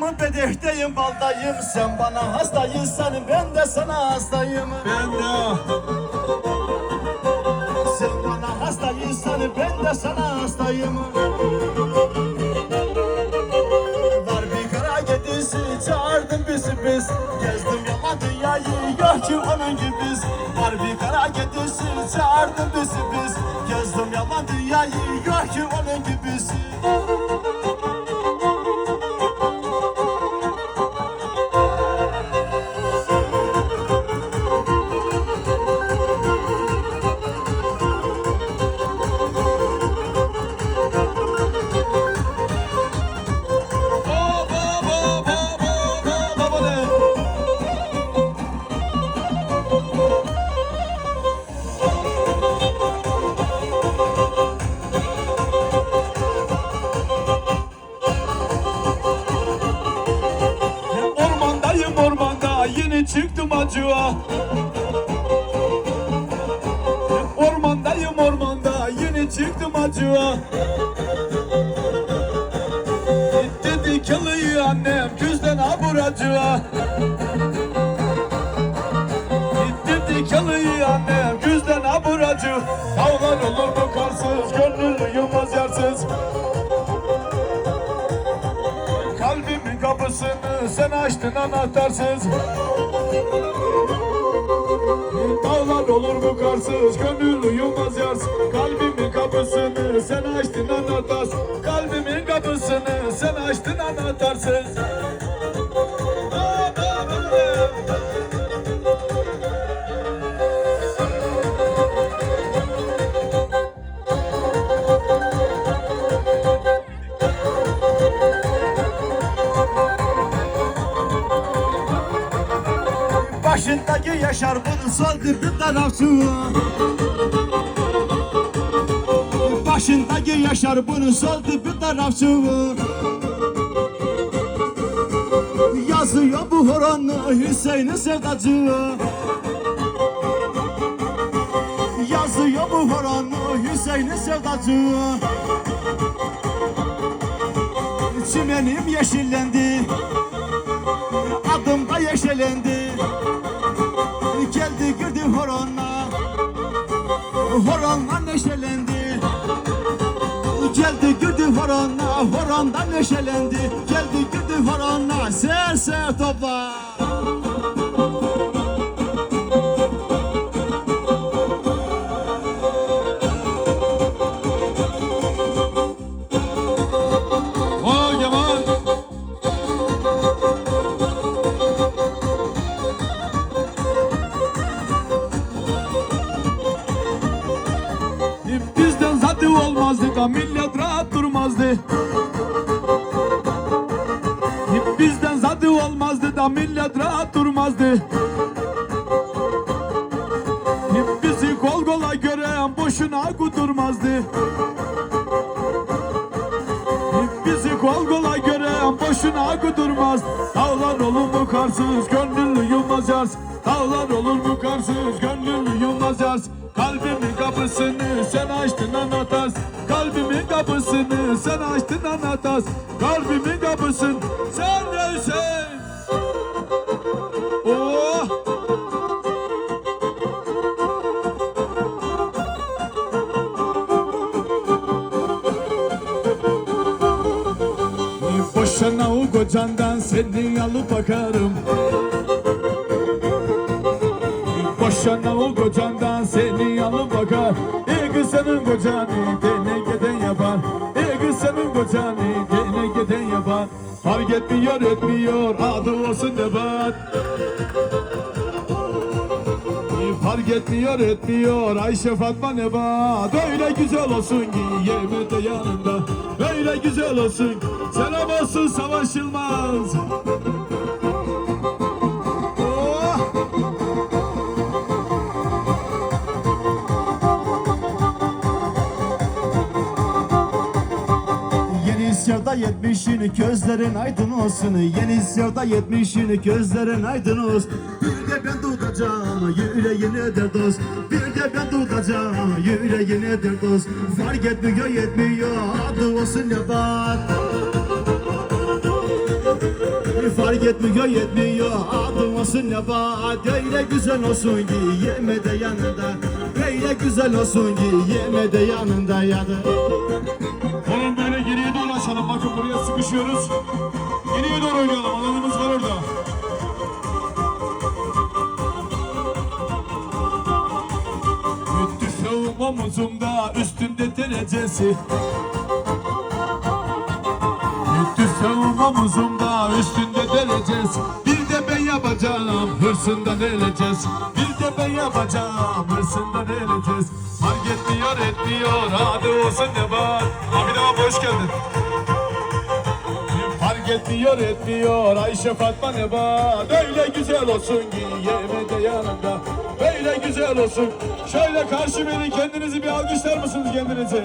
Baldayım bedehteyim baldayım. Sen bana hastaysan ben de sana hastayım. Ben de. Sen bana hastaysan ben de sana hastayım. Var bir kara kedisi çağırdım bizi biz. Gezdim yalan dünyayı yok ki onun gibi biz Var bir kara kedisi çağırdım bizi biz. Gezdim yalan dünyayı yok ki onun gibi çıktım acığa Ormandayım ormanda yeni çıktım acığa Dedi kılıyı annem küzden aburacığa Dedi kılıyı annem küzden aburacı Dağlar olur mu sen açtın anahtarsız. Dağlar olur mu karsız gönül uyumaz yaz Kalbimin kapısını sen açtın anahtarsız. Kalbimin kapısını sen açtın anahtarsız Başındaki yaşar bunu saldı bir tarafçı Başındaki yaşar bunu saldı bir tarafçı Yazıyor bu horonlu Hüseyin'in sevdacı. Yazıyor bu horonlu Hüseyin'in sevdacı. Çimenim yeşillendi Adım da yeşillendi Geldi girdi horonla Horonla neşelendi. Geldi girdi horonla Horonda neşelendi. Geldi girdi horonla Ser ser topla olmazdı da millet rahat durmazdı. Bizden zaten olmazdı da millet rahat durmazdı. Bizi kol kola gören boşuna kudurmazdı. Bizi kol kola gören boşuna kudurmaz Dağlar olur mu karsız gönlün yılmaz yaz. Dağlar olur mu karsız kapısını sen açtın anahtar. Kalbimin kapısını sen neysen Oh! Boşana o kocandan seni alıp bakarım. Boşana o kocandan seni alıp bakar. İyi kız senin denegeden yapar İyi kız senin kocanı denegeden yapar Fark etmiyor etmiyor adı olsun nebat Fark etmiyor etmiyor Ayşe Fatma Nebat Öyle güzel olsun ki yemin de yanında. Öyle güzel olsun Selam olsun Savaş Sevda yetmişini gözlerin aydın olsun. Yeni sevda yetmişini gözlerin aydın olsun. Bir de ben tutacağım yüreğine de dost. Bir de ben tutacağım yüreğine de dost. Fark etmiyor yetmiyor adı olsun ne var? Fark etmiyor yetmiyor adım olsun nebat Öyle güzel olsun ki yeme de yanında. Öyle güzel olsun ki yeme de yanında yadı sıkışıyoruz. Geriye doğru oynayalım. Alanımız var orada. Müthiş omuzumda üstünde derecesi Müthiş omuzumda üstünde derecesi Bir de ben yapacağım hırsından öleceğiz Bir de ben yapacağım hırsından öleceğiz Fark etmiyor etmiyor hadi olsun ne var abi hoş geldin Fark etmiyor. Etmiyor Ayşe Fatma ne var? Böyle güzel olsun ki yeme de yanında. Böyle güzel olsun. Şöyle karşı verin kendinizi bir alkışlar mısınız kendinizi